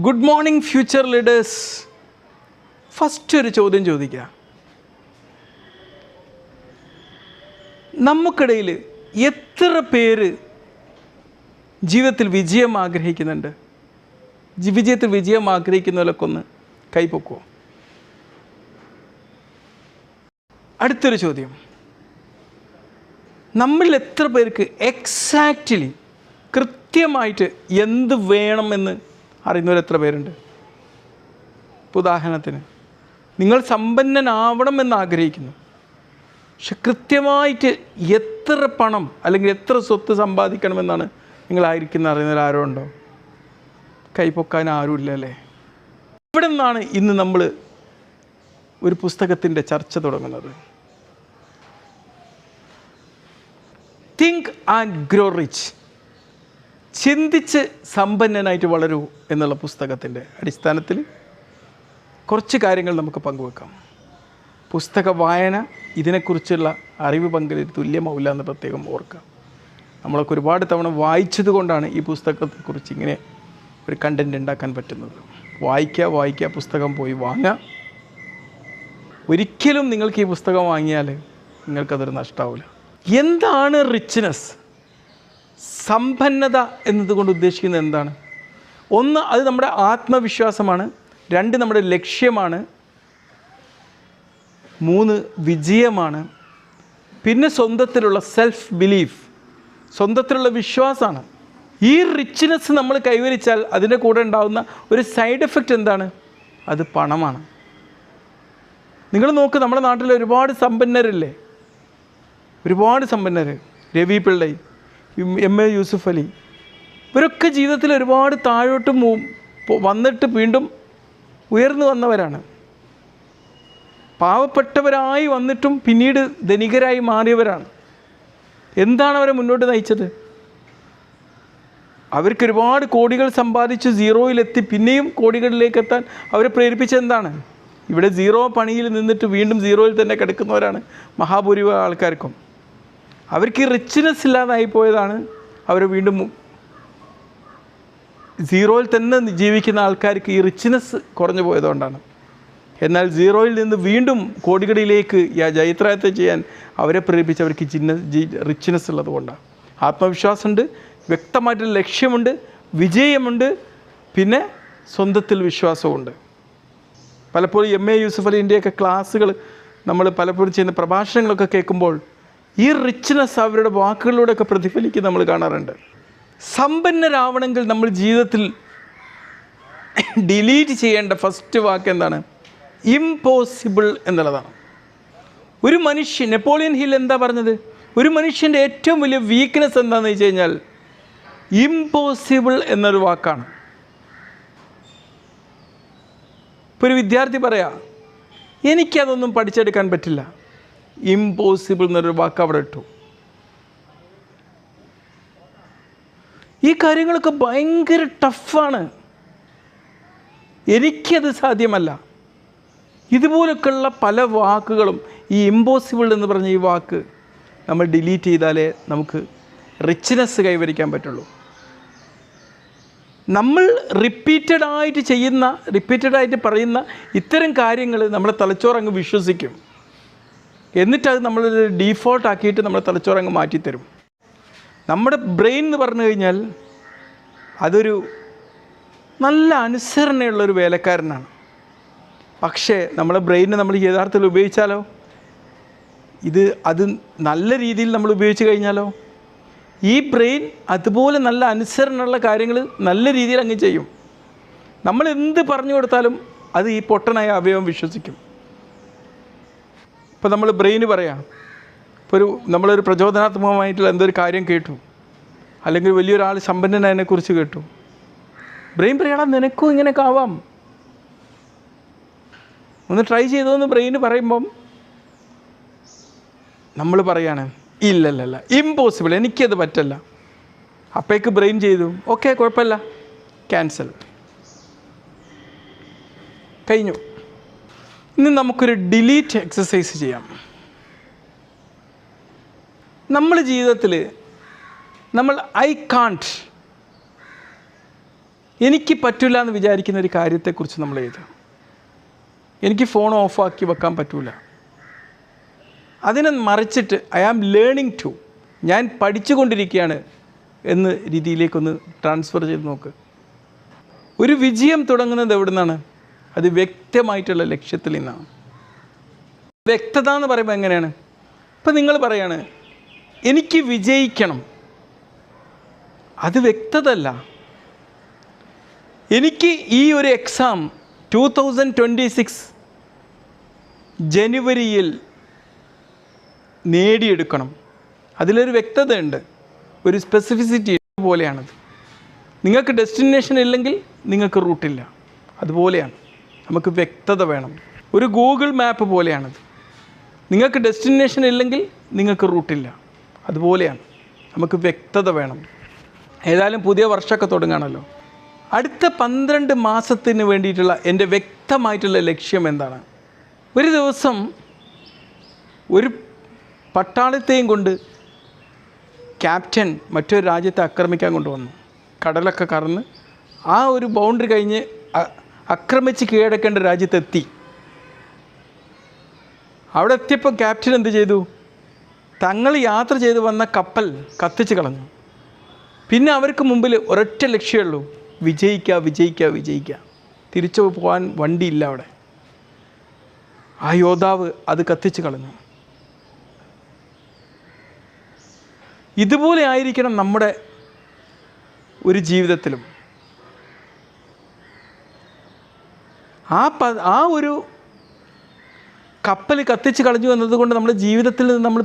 Good morning future leaders first ഒരു ചോദ്യം ചോദിക്കുക നമുക്കിടയിൽ എത്ര പേര് ജീവിതത്തിൽ വിജയം ആഗ്രഹിക്കുന്നുണ്ട്? വിജയത്തിൽ വിജയം ആഗ്രഹിക്കുന്നവരൊക്കെ ഒന്ന് കൈപ്പൊക്കുമോ അടുത്തൊരു ചോദ്യം. നമ്മളിൽ എത്ര പേർക്ക് എക്സാക്റ്റ്ലി കൃത്യമായിട്ട് എന്ത് വേണമെന്ന് അറിയുന്നവർ എത്ര പേരുണ്ട്? ഇപ്പോൾ ഉദാഹരണത്തിന് നിങ്ങൾ സമ്പന്നനാവണമെന്ന് ആഗ്രഹിക്കുന്നു. പക്ഷെ കൃത്യമായിട്ട് എത്ര പണം അല്ലെങ്കിൽ എത്ര സ്വത്ത് സമ്പാദിക്കണമെന്നാണ് നിങ്ങളായിരിക്കുന്ന അറിയുന്നവർ ആരോ ഉണ്ടോ? കൈപ്പൊക്കാൻ ആരുമില്ല അല്ലേ? ഇവിടെ നിന്നാണ് ഇന്ന് നമ്മൾ ഒരു പുസ്തകത്തിന്റെ ചർച്ച തുടങ്ങുന്നത്. തിങ്ക് ആൻഡ് ഗ്രോ റിച്ച് ചിന്തിച്ച് സമ്പന്നനായിട്ട് വളരൂ എന്നുള്ള പുസ്തകത്തിന്റെ അടിസ്ഥാനത്തിൽ കുറച്ച് കാര്യങ്ങൾ നമുക്ക് പങ്കുവെക്കാം. പുസ്തക വായന ഇതിനെക്കുറിച്ചുള്ള അറിവ് പങ്കിൽ തുല്യമാവില്ല എന്ന് പ്രത്യേകം ഓർക്കാം. നമ്മളൊക്കെ ഒരുപാട് തവണ വായിച്ചത് കൊണ്ടാണ് ഈ പുസ്തകത്തെക്കുറിച്ച് ഇങ്ങനെ ഒരു കണ്ടന്റ് ഉണ്ടാക്കാൻ പറ്റുന്നത്. വായിക്കുക വായിക്കുക പുസ്തകം പോയി വാങ്ങുക. ഒരിക്കലും നിങ്ങൾക്ക് ഈ പുസ്തകം വാങ്ങിയാൽ നിങ്ങൾക്കതൊരു നഷ്ടമാവില്ല എന്താണ് റിച്ച്നെസ് സമ്പന്നത എന്നതുകൊണ്ട് ഉദ്ദേശിക്കുന്നത് എന്താണ്? ഒന്ന് അത് നമ്മുടെ ആത്മവിശ്വാസമാണ്. രണ്ട് നമ്മുടെ ലക്ഷ്യമാണ്. മൂന്ന് വിജയമാണ്. പിന്നെ സ്വന്തത്തിലുള്ള സെൽഫ് ബിലീഫ് സ്വന്തത്തിലുള്ള വിശ്വാസമാണ്. ഈ റിച്ച്നെസ് നമ്മൾ കൈവരിച്ചാൽ അതിന്റെ കൂടെ ഉണ്ടാകുന്ന ഒരു സൈഡ് എഫക്റ്റ് എന്താണ്? അത് പണമാണ്. നിങ്ങൾ നോക്ക് നമ്മുടെ നാട്ടിൽ ഒരുപാട് സമ്പന്നരില്ലേ? ഒരുപാട് സമ്പന്നർ രവി പിള്ളൈ എം എ യൂസുഫ് അലി. ഇവരൊക്കെ ജീവിതത്തിൽ ഒരുപാട് താഴോട്ട് വന്നിട്ട് വീണ്ടും ഉയർന്നു വന്നവരാണ്. പാവപ്പെട്ടവരായി വന്നിട്ടും പിന്നീട് ധനികരായി മാറിയവരാണ്. എന്താണ് അവരെ മുന്നോട്ട് നയിച്ചത്? അവർക്ക് ഒരുപാട് കോടികൾ സമ്പാദിച്ച് സീറോയിലെത്തി പിന്നെയും കോടികളിലേക്ക് എത്താൻ അവരെ പ്രേരിപ്പിച്ചത് എന്താണ്? ഇവിടെ സീറോ പണിയിൽ നിന്നിട്ട് വീണ്ടും സീറോയിൽ തന്നെ കിടക്കുന്നവരാണ് മഹാഭൂരിഭാഗം ആൾക്കാർക്കും. അവർക്ക് റിച്ച്നെസ് ഇല്ലാതായി പോയതാണ് അവർ വീണ്ടും സീറോയിൽ തന്നെ ജീവിക്കുന്ന ആൾക്കാർക്ക് ഈ റിച്ച്നെസ് കുറഞ്ഞു പോയതുകൊണ്ടാണ്. എന്നാൽ സീറോയിൽ നിന്ന് വീണ്ടും കോടികളിലേക്ക് ജയത്രയത്നം ചെയ്യാൻ അവരെ പ്രേരിപ്പിച്ച് അവർക്ക് ചിന്ന റിച്ച്നെസ് ഉള്ളതുകൊണ്ടാണ് ആത്മവിശ്വാസമുണ്ട് വ്യക്തമായിട്ടുള്ള ലക്ഷ്യമുണ്ട് വിജയമുണ്ട് പിന്നെ സ്വന്തത്തിൽ വിശ്വാസമുണ്ട് പലപ്പോഴും എം എ യൂസഫ് അലിന്റെയൊക്കെ ക്ലാസ്സുകൾ നമ്മൾ പലപ്പോഴും ചെയ്യുന്ന പ്രഭാഷണങ്ങളൊക്കെ കേൾക്കുമ്പോൾ ഈ റിച്ച്നെസ് അവരുടെ വാക്കുകളിലൂടെയൊക്കെ പ്രതിഫലിക്കും നമ്മൾ കാണാറുണ്ട്. സമ്പന്നരാവണമെങ്കിൽ നമ്മൾ ജീവിതത്തിൽ ഡിലീറ്റ് ചെയ്യേണ്ട ഫസ്റ്റ് വാക്ക് എന്താണ്? ഇമ്പോസിബിൾ എന്നുള്ളതാണ്. ഒരു മനുഷ്യൻ നെപ്പോളിയൻ ഹിൽ എന്താ പറഞ്ഞത്? ഒരു മനുഷ്യന്റെ ഏറ്റവും വലിയ വീക്ക്നെസ് എന്താണെന്ന് വെച്ച് കഴിഞ്ഞാൽ ഇമ്പോസിബിൾ എന്നൊരു വാക്കാണ്. ഇപ്പോൾ ഒരു വിദ്യാർത്ഥി പറയാ എനിക്കതൊന്നും പഠിച്ചെടുക്കാൻ പറ്റില്ല. ഇമ്പോസിബിൾ എന്നൊരു വാക്ക് അവിടെ ഇട്ടു. ഈ കാര്യങ്ങളൊക്കെ ഭയങ്കര ടഫാണ് എനിക്കത് സാധ്യമല്ല. ഇതുപോലൊക്കെയുള്ള പല വാക്കുകളും ഈ ഇമ്പോസിബിൾ എന്ന് പറഞ്ഞ ഈ വാക്ക് നമ്മൾ ഡിലീറ്റ് ചെയ്താലേ നമുക്ക് റിച്ച്നെസ് കൈവരിക്കാൻ പറ്റുള്ളൂ. നമ്മൾ റിപ്പീറ്റഡായിട്ട് ചെയ്യുന്ന റിപ്പീറ്റഡായിട്ട് പറയുന്ന ഇത്തരം കാര്യങ്ങൾ നമ്മുടെ തലച്ചോറങ്ങ് വിശ്വസിക്കും. എന്നിട്ട് അത് നമ്മൾ ഡീഫോൾട്ട് ആക്കിയിട്ട് നമ്മുടെ തലച്ചോറങ്ങ് മാറ്റിത്തരും. നമ്മുടെ ബ്രെയിൻ എന്ന് പറഞ്ഞു കഴിഞ്ഞാൽ അതൊരു നല്ല അനുസരണയുള്ളൊരു വേലക്കാരനാണ്. പക്ഷേ നമ്മളെ ബ്രെയിനെ നമ്മൾ യഥാർത്ഥത്തിൽ ഉപയോഗിച്ചാലോ? ഇത് അത് നല്ല രീതിയിൽ നമ്മൾ ഉപയോഗിച്ച് കഴിഞ്ഞാലോ? ഈ ബ്രെയിൻ അതുപോലെ നല്ല അനുസരണമുള്ള കാര്യങ്ങൾ നല്ല രീതിയിൽ അങ്ങ് ചെയ്യും. നമ്മൾ എന്ത് പറഞ്ഞു കൊടുത്താലും അത് ഈ പൊട്ടനായ അവയവം വിശ്വസിക്കും. ഇപ്പോൾ നമ്മൾ ബ്രെയിന് പറയാം ഇപ്പോൾ ഒരു നമ്മളൊരു പ്രചോദനാത്മകമായിട്ടുള്ള എന്തൊരു കാര്യം കേട്ടു അല്ലെങ്കിൽ വലിയൊരാൾ സമ്പന്നനായതിനെക്കുറിച്ച് കേട്ടു. ബ്രെയിൻ പറയാ നിനക്കും ഇങ്ങനെയൊക്കെ ആവാം. ഒന്ന് ട്രൈ ചെയ്തതെന്ന് ബ്രെയിന് പറയുമ്പം നമ്മൾ പറയാണ് ഇല്ലല്ലല്ല ഇമ്പോസിബിൾ എനിക്കത് പറ്റല്ല. അപ്പേക്ക് ബ്രെയിൻ ചെയ്തു ഓക്കെ കുഴപ്പമില്ല ക്യാൻസൽ കഴിഞ്ഞു. ഇനി നമുക്കൊരു ഡിലീറ്റ് എക്സസൈസ് ചെയ്യാം. നമ്മൾ ജീവിതത്തിൽ നമ്മൾ ഐ കാൺട്ട് എനിക്ക് പറ്റില്ല എന്ന് വിചാരിക്കുന്ന ഒരു കാര്യത്തെക്കുറിച്ച് നമ്മൾ എഴുതുക. എനിക്ക് ഫോൺ ഓഫാക്കി വെക്കാൻ പറ്റില്ല അതിനെ മറിച്ചിട്ട് ഐ ആം ലേണിംഗ് ടു ഞാൻ പഠിച്ചുകൊണ്ടിരിക്കുകയാണ് എന്ന രീതിയിലേക്കൊന്ന് ട്രാൻസ്ഫർ ചെയ്ത് നോക്ക്. ഒരു വിജയം തുടങ്ങുന്നത് എവിടെ നിന്നാണ് അത് വ്യക്തമായിട്ടുള്ള ലക്ഷ്യത്തിൽ നിന്നാണ്. വ്യക്തത എന്ന് പറയുമ്പോൾ എങ്ങനെയാണ്? ഇപ്പം നിങ്ങൾ പറയാണ് എനിക്ക് വിജയിക്കണം. അത് വ്യക്തതല്ല എനിക്ക് ഈ ഒരു exam two thousand twenty six ജനുവരിയിൽ നേടിയെടുക്കണം. അതിലൊരു വ്യക്തതയുണ്ട്. ഒരു സ്പെസിഫിസിറ്റി പോലെയാണത്. നിങ്ങൾക്ക് ഡെസ്റ്റിനേഷൻ ഇല്ലെങ്കിൽ നിങ്ങൾക്ക് റൂട്ടില്ല അതുപോലെയാണ്. നമുക്ക് വ്യക്തത വേണം. ഒരു ഗൂഗിൾ മാപ്പ് പോലെയാണത്. നിങ്ങൾക്ക് ഡെസ്റ്റിനേഷൻ ഇല്ലെങ്കിൽ നിങ്ങൾക്ക് റൂട്ടില്ല അതുപോലെയാണ്. നമുക്ക് വ്യക്തത വേണം. ഏതായാലും പുതിയ വർഷമൊക്കെ തുടങ്ങുകയാണല്ലോ അടുത്ത പന്ത്രണ്ട് മാസത്തിന് വേണ്ടിയിട്ടുള്ള എന്റെ വ്യക്തമായിട്ടുള്ള ലക്ഷ്യം എന്താണ്? ഒരു ദിവസം ഒരു പട്ടാളത്തെയും കൊണ്ട് ക്യാപ്റ്റൻ മറ്റൊരു രാജ്യത്തെ ആക്രമിക്കാൻ കൊണ്ടുവന്നു. കടലൊക്കെ കറന്ന് ആ ഒരു ബൗണ്ടറി കഴിഞ്ഞ് ആക്രമിച്ച് കീഴടക്കേണ്ട രാജ്യത്തെത്തി. അവിടെ എത്തിയപ്പോൾ ക്യാപ്റ്റൻ എന്ത് ചെയ്തു? തങ്ങൾ യാത്ര ചെയ്ത് വന്ന കപ്പൽ കത്തിച്ച് കളഞ്ഞു. പിന്നെ അവർക്ക് മുമ്പിൽ ഒരൊറ്റ ലക്ഷ്യമുള്ളൂ വിജയിക്കുക വിജയിക്കുക വിജയിക്കുക തിരിച്ചു പോകാൻ വണ്ടിയില്ല അവിടെ. ആ യോദ്ധാവ് അത് കത്തിച്ച് കളഞ്ഞു. ഇതുപോലെ ആയിരിക്കണം നമ്മുടെ ഒരു ജീവിതത്തിലും. ആ പ ആ ഒരു കപ്പൽ കത്തിച്ച് കളഞ്ഞു എന്നതുകൊണ്ട് നമ്മുടെ ജീവിതത്തിൽ നിന്ന് നമ്മൾ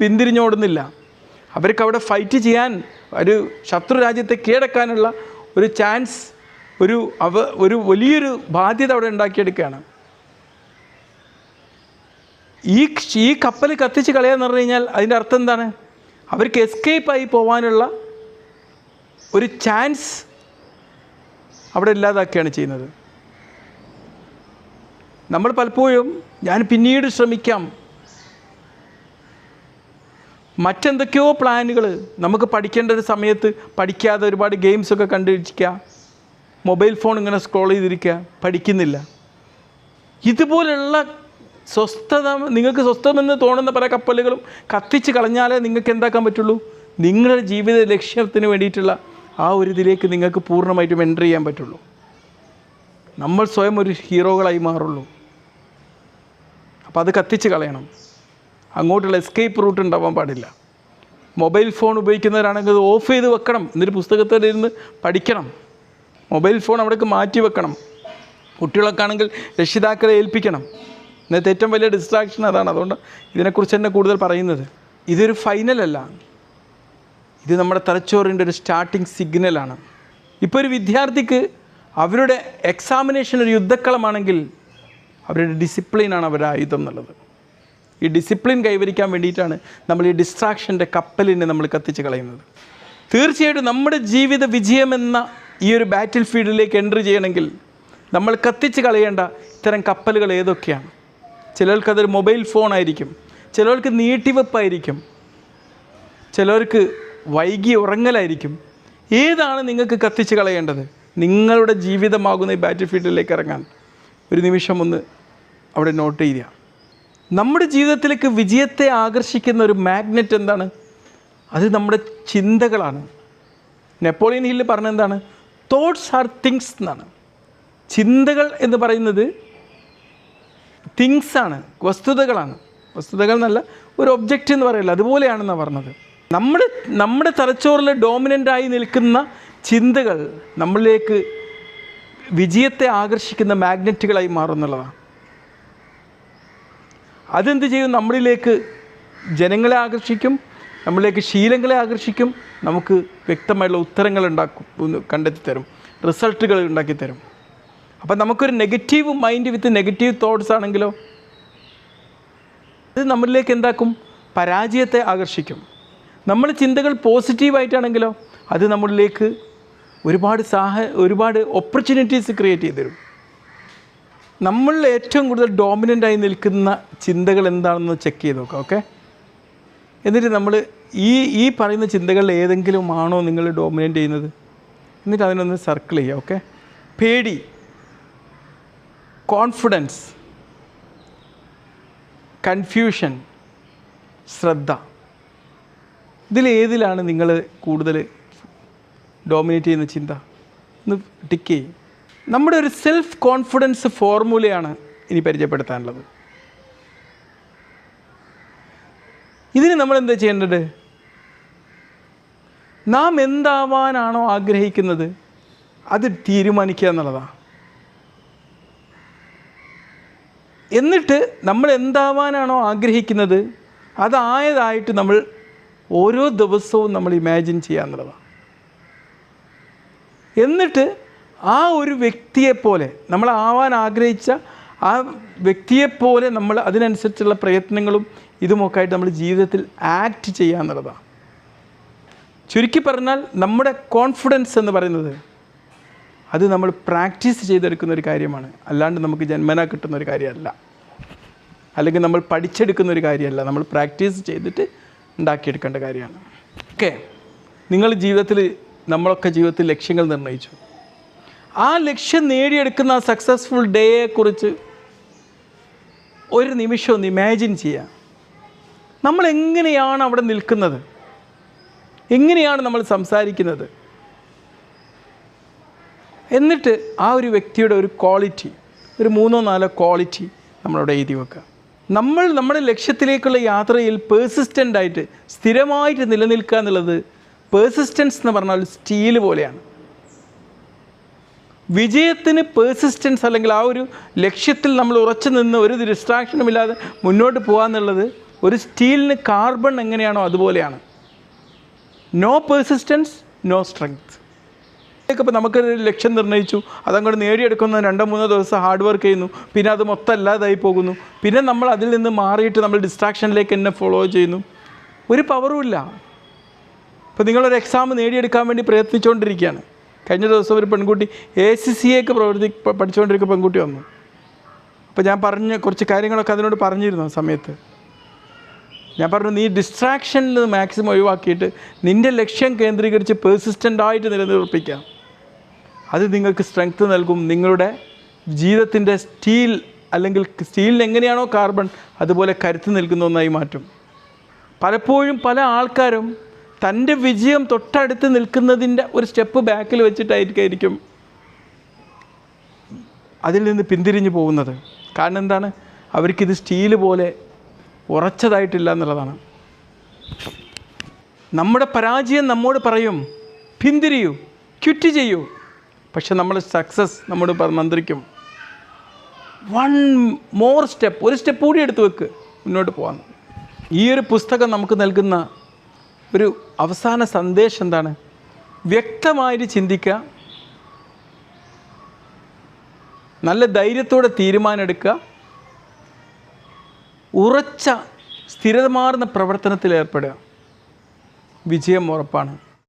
പിന്തിരിഞ്ഞോടുന്നില്ല. അവർക്ക് അവിടെ ഫൈറ്റ് ചെയ്യാൻ ഒരു ശത്രു രാജ്യത്തെ കീഴടക്കാനുള്ള ഒരു ചാൻസ് ഒരു അവ ഒരു വലിയൊരു ബാധ്യത അവിടെ ഉണ്ടാക്കിയെടുക്കുകയാണ്. ഈ ഈ കപ്പൽ കത്തിച്ച് കളയാന്ന് പറഞ്ഞു കഴിഞ്ഞാൽ അതിന്റെ അർത്ഥം എന്താണ്? അവർക്ക് എസ്കേപ്പായി പോകാനുള്ള ഒരു ചാൻസ് അവിടെ ഇല്ലാതാക്കുകയാണ് ചെയ്യുന്നത്. നമ്മൾ പലപ്പോഴും ഞാൻ പിന്നീട് ശ്രമിക്കാം. മറ്റെന്തൊക്കെയോ പ്ലാനുകൾ നമുക്ക് പഠിക്കേണ്ട ഒരു സമയത്ത് പഠിക്കാതെ ഒരുപാട് ഗെയിംസൊക്കെ കണ്ടുപിടിക്കുക മൊബൈൽ ഫോൺ ഇങ്ങനെ സ്ക്രോൾ ചെയ്തിരിക്കുക. പഠിക്കുന്നില്ല. ഇതുപോലുള്ള സ്വസ്ഥത നിങ്ങൾക്ക് സ്വസ്ഥമെന്ന് തോന്നുന്ന പല കപ്പലുകളും കത്തിച്ച് കളഞ്ഞാലേ നിങ്ങൾക്ക് എന്താക്കാൻ പറ്റുള്ളൂ? നിങ്ങളുടെ ജീവിത ലക്ഷ്യത്തിന് വേണ്ടിയിട്ടുള്ള ആ ഒരു ഇതിലേക്ക് നിങ്ങൾക്ക് പൂർണമായിട്ടും എന്റർ ചെയ്യാൻ പറ്റുള്ളൂ. നമ്മൾ സ്വയം ഒരു ഹീറോകളായി മാറുള്ളൂ. അപ്പോൾ അത് കത്തിച്ച് കളയണം. അങ്ങോട്ടുള്ള എസ്കേപ്പ് റൂട്ട് ഉണ്ടാവാൻ പാടില്ല. മൊബൈൽ ഫോൺ ഉപയോഗിക്കുന്നവരാണെങ്കിൽ അത് ഓഫ് ചെയ്ത് വെക്കണം. എന്നിട്ട് പുസ്തകത്തിൽ ഇരുന്ന് പഠിക്കണം. മൊബൈൽ ഫോൺ അവിടേക്ക് മാറ്റി വെക്കണം. കുട്ടികളൊക്കെ ആണെങ്കിൽ രക്ഷിതാക്കളെ ഏൽപ്പിക്കണം. ഇന്നത്തെ ഏറ്റവും വലിയ ഡിസ്ട്രാക്ഷൻ അതാണ്. അതുകൊണ്ട് ഇതിനെക്കുറിച്ച് തന്നെ കൂടുതൽ പറയുന്നത്. ഇതൊരു ഫൈനലല്ല ഇത് നമ്മുടെ തലച്ചോറിന്റെ ഒരു സ്റ്റാർട്ടിങ് സിഗ്നലാണ് ഇപ്പോൾ ഒരു വിദ്യാർത്ഥിക്ക് അവരുടെ എക്സാമിനേഷൻ ഒരു യുദ്ധക്കളമാണെങ്കിൽ അവരുടെ ഡിസിപ്ലിനാണ് അവരുടെ ആയുധം എന്നുള്ളത്. ഈ ഡിസിപ്ലിൻ കൈവരിക്കാൻ വേണ്ടിയിട്ടാണ് നമ്മൾ ഈ ഡിസ്ട്രാക്ഷന്റെ കപ്പലിനെ നമ്മൾ കത്തിച്ച് കളയുന്നത്. തീർച്ചയായിട്ടും നമ്മുടെ ജീവിത വിജയമെന്ന ഈ ഒരു ബാറ്റിൽ ഫീൽഡിലേക്ക് എൻട്രി ചെയ്യണമെങ്കിൽ നമ്മൾ കത്തിച്ച് കളയേണ്ട ഇത്തരം കപ്പലുകൾ ഏതൊക്കെയാണ്? ചിലർക്കതൊരു മൊബൈൽ ഫോൺ ആയിരിക്കും. ചിലർക്ക് നീട്ടിവെപ്പായിരിക്കും. ചിലർക്ക് വൈകി ഉറങ്ങലായിരിക്കും. ഏതാണ് നിങ്ങൾക്ക് കത്തിച്ച് കളയേണ്ടത്? നിങ്ങളുടെ ജീവിതമാകുന്ന ഈ ബാറ്റിൽ ഫീൽഡിലേക്ക് ഇറങ്ങാൻ. ഒരു നിമിഷം ഒന്ന് അവിടെ നോട്ട് ചെയ്യുക നമ്മുടെ ജീവിതത്തിലേക്ക് വിജയത്തെ ആകർഷിക്കുന്ന ഒരു മാഗ്നറ്റ് എന്താണ്? അത് നമ്മുടെ ചിന്തകളാണ്. നെപ്പോളിയൻ ഹില്ല് പറഞ്ഞ എന്താണ്? തോട്ട്സ് ആർ തിങ്സ് എന്നാണ്. ചിന്തകൾ എന്ന് പറയുന്നത് തിങ്സാണ് വസ്തുതകളാണ്. വസ്തുതകൾ എന്നല്ല ഒരു ഒബ്ജക്റ്റ് എന്ന് പറയില്ല അതുപോലെയാണെന്നാണ് പറഞ്ഞത്. നമ്മുടെ നമ്മുടെ തലച്ചോറിൽ ഡോമിനന്റ് ആയി നിൽക്കുന്ന ചിന്തകൾ നമ്മളിലേക്ക് വിജയത്തെ ആകർഷിക്കുന്ന മാഗ്നറ്റുകളായി മാറുന്നുള്ളതാണ് അതെന്ത് ചെയ്യും? നമ്മളിലേക്ക് ജനങ്ങളെ ആകർഷിക്കും നമ്മളിലേക്ക് ശീലങ്ങളെ ആകർഷിക്കും നമുക്ക് വ്യക്തമായുള്ള ഉത്തരങ്ങൾ ഉണ്ടാക്കും കണ്ടെത്തി തരും റിസൾട്ടുകൾ ഉണ്ടാക്കി തരും. അപ്പം നമുക്കൊരു negative mind with negative thoughts ആണെങ്കിലോ ഇത് നമ്മളിലേക്ക് എന്താക്കും? പരാജയത്തെ ആകർഷിക്കും. നമ്മൾ ചിന്തകൾ പോസിറ്റീവായിട്ടാണെങ്കിലോ അത് നമ്മളിലേക്ക് ഒരുപാട് സാഹ ഒരുപാട് ഓപ്പർച്യൂണിറ്റീസ് ക്രിയേറ്റ് ചെയ്ത് തരും. നമ്മളിൽ ഏറ്റവും കൂടുതൽ ഡോമിനന്റ് ആയി നിൽക്കുന്ന ചിന്തകൾ എന്താണെന്ന് ചെക്ക് ചെയ്ത് നോക്കാം ഓക്കെ എന്നിട്ട് നമ്മൾ ഈ ഈ പറയുന്ന ചിന്തകളിൽ ഏതെങ്കിലും ആണോ നിങ്ങൾ ഡോമിനേറ്റ് ചെയ്യുന്നത്? എന്നിട്ട് അതിനൊന്ന് സർക്കിൾ ചെയ്യുക ഓക്കെ പേടി കോൺഫിഡൻസ് കൺഫ്യൂഷൻ ശ്രദ്ധ. ഇതിലേതിലാണ് നിങ്ങൾ കൂടുതൽ ഡോമിനേറ്റ് ചെയ്യുന്ന ചിന്ത? ഒന്ന് ടിക്ക് ചെയ്യും. നമ്മുടെ ഒരു സെൽഫ് കോൺഫിഡൻസ് ഫോർമുലയാണ് ഇനി പരിചയപ്പെടുത്താനുള്ളത്. ഇതിന് നമ്മൾ എന്താ ചെയ്യേണ്ടത്? നാം എന്താവാനാണോ ആഗ്രഹിക്കുന്നത് അത് തീരുമാനിക്കുക എന്നുള്ളതാണ്. എന്നിട്ട് നമ്മൾ എന്താവാനാണോ ആഗ്രഹിക്കുന്നത് അതായതായിട്ട് നമ്മൾ ഓരോ ദിവസവും നമ്മൾ ഇമാജിൻ ചെയ്യുക എന്നുള്ളതാണ്. എന്നിട്ട് ആ ഒരു വ്യക്തിയെപ്പോലെ നമ്മൾ ആവാൻ ആഗ്രഹിച്ച ആ വ്യക്തിയെപ്പോലെ നമ്മൾ അതിനനുസരിച്ചുള്ള പ്രയത്നങ്ങളും ഇതുമൊക്കെ ആയിട്ട് നമ്മൾ ജീവിതത്തിൽ ആക്ട് ചെയ്യുക എന്നുള്ളതാണ്. ചുരുക്കി പറഞ്ഞാൽ നമ്മുടെ കോൺഫിഡൻസ് എന്ന് പറയുന്നത് അത് നമ്മൾ പ്രാക്ടീസ് ചെയ്തെടുക്കുന്ന ഒരു കാര്യമാണ്. അല്ലാണ്ട് നമുക്ക് ജന്മന കിട്ടുന്ന ഒരു കാര്യമല്ല. അല്ലെങ്കിൽ നമ്മൾ പഠിച്ചെടുക്കുന്ന ഒരു കാര്യമല്ല. നമ്മൾ പ്രാക്ടീസ് ചെയ്തിട്ട് ഉണ്ടാക്കിയെടുക്കേണ്ട കാര്യമാണ്. ഓക്കെ നിങ്ങൾ ജീവിതത്തിൽ നമ്മളൊക്കെ ജീവിതത്തിൽ ലക്ഷ്യങ്ങൾ നിർണയിച്ചു. ആ ലക്ഷ്യം നേടിയെടുക്കുന്ന ആ സക്സസ്ഫുൾ ഡേയെക്കുറിച്ച് ഒരു നിമിഷം ഒന്ന് ഇമാജിൻ ചെയ്യുക നമ്മൾ എങ്ങനെയാണ് അവിടെ നിൽക്കുന്നത്? എങ്ങനെയാണ് നമ്മൾ സംസാരിക്കുന്നത്? എന്നിട്ട് ആ ഒരു വ്യക്തിയുടെ ഒരു ക്വാളിറ്റി ഒരു മൂന്നോ നാലോ ക്വാളിറ്റി നമ്മളവിടെ എഴുതി വെക്കുക. നമ്മൾ നമ്മുടെ ലക്ഷ്യത്തിലേക്കുള്ള യാത്രയിൽ പേഴ്സിസ്റ്റന്റായിട്ട് സ്ഥിരമായിട്ട് നിലനിൽക്കുക എന്നുള്ളത് പേഴ്സിസ്റ്റൻസ് എന്ന് പറഞ്ഞാൽ സ്റ്റീൽ പോലെയാണ്. വിജയത്തിന് പേഴ്സിസ്റ്റൻസ് അല്ലെങ്കിൽ ആ ഒരു ലക്ഷ്യത്തിൽ നമ്മൾ ഉറച്ചു നിന്ന് ഒരു ഡിസ്ട്രാക്ഷനും ഇല്ലാതെ മുന്നോട്ട് പോകുക എന്നുള്ളത് ഒരു സ്റ്റീലിന് കാർബൺ എങ്ങനെയാണോ അതുപോലെയാണ്. നോ പേഴ്സിസ്റ്റൻസ് നോ സ്ട്രെങ്ത് ഇപ്പോൾ നമുക്കൊരു ലക്ഷ്യം നിർണയിച്ചു അതങ്ങോട്ട് നേടിയെടുക്കുന്ന രണ്ടോ മൂന്നോ ദിവസം ഹാർഡ് വർക്ക് ചെയ്യുന്നു. പിന്നെ അത് മൊത്തം അല്ലാതായി പോകുന്നു. പിന്നെ നമ്മൾ അതിൽ നിന്ന് മാറിയിട്ട് നമ്മൾ ഡിസ്ട്രാക്ഷനിലേക്ക് എന്നെ ഫോളോ ചെയ്യുന്നു. ഒരു പവറും ഇല്ല. ഇപ്പോൾ നിങ്ങളൊരു എക്സാം നേടിയെടുക്കാൻ വേണ്ടി പ്രയത്നിച്ചുകൊണ്ടിരിക്കുകയാണ്. കഴിഞ്ഞ ദിവസം ഒരു പെൺകുട്ടി എ സി സി എക്ക് പ്രവർത്തി പഠിച്ചുകൊണ്ടിരിക്കുന്ന പെൺകുട്ടി വന്നു. അപ്പോൾ ഞാൻ പറഞ്ഞ കുറച്ച് കാര്യങ്ങളൊക്കെ അതിനോട് പറഞ്ഞിരുന്നു ആ സമയത്ത്. ഞാൻ പറഞ്ഞു നീ ഡിസ്ട്രാക്ഷനിൽ മാക്സിമം ഒഴിവാക്കിയിട്ട് നിന്റെ ലക്ഷ്യം കേന്ദ്രീകരിച്ച് പേഴ്സിസ്റ്റന്റ് ആയിട്ട് നിലനിർപ്പിക്കാം അത് നിങ്ങൾക്ക് സ്ട്രെങ്ത് നൽകും. നിങ്ങളുടെ ജീവിതത്തിന്റെ സ്റ്റീൽ അല്ലെങ്കിൽ സ്റ്റീലിന് എങ്ങനെയാണോ കാർബൺ അതുപോലെ കരുത്ത് നൽകുന്ന ഒന്നായി മാറ്റും. പലപ്പോഴും പല ആൾക്കാരും തന്റെ വിജയം തൊട്ടടുത്ത് നിൽക്കുന്നതിന്റെ ഒരു സ്റ്റെപ്പ് ബാക്കിൽ വെച്ചിട്ടായിരിക്കും അതിൽ നിന്ന് പിന്തിരിഞ്ഞു പോകുന്നത്. കാരണം എന്താണ്? അവർക്കിത് സ്റ്റീൽ പോലെ ഉറച്ചതായിട്ടില്ല എന്നുള്ളതാണ്. നമ്മുടെ പരാജയം നമ്മോട് പറയും പിന്തിരിയൂ ക്വിറ്റ് ചെയ്യൂ. പക്ഷെ നമ്മൾ സക്സസ് നമ്മോട് മന്ത്രിക്കും വൺ മോർ സ്റ്റെപ്പ് ഒരു സ്റ്റെപ്പ് കൂടി എടുത്ത് വെക്ക് മുന്നോട്ട് പോകാൻ ഈ ഒരു പുസ്തകം നമുക്ക് നൽകുന്ന ഒരു അവസാന സന്ദേശം എന്താണ്? വ്യക്തമായിട്ട് ചിന്തിക്കുക. നല്ല ധൈര്യത്തോടെ തീരുമാനമെടുക്കുക. ഉറച്ച സ്ഥിരമാർന്ന പ്രവർത്തനത്തിൽ ഏർപ്പെടുക. വിജയം ഉറപ്പാണ്.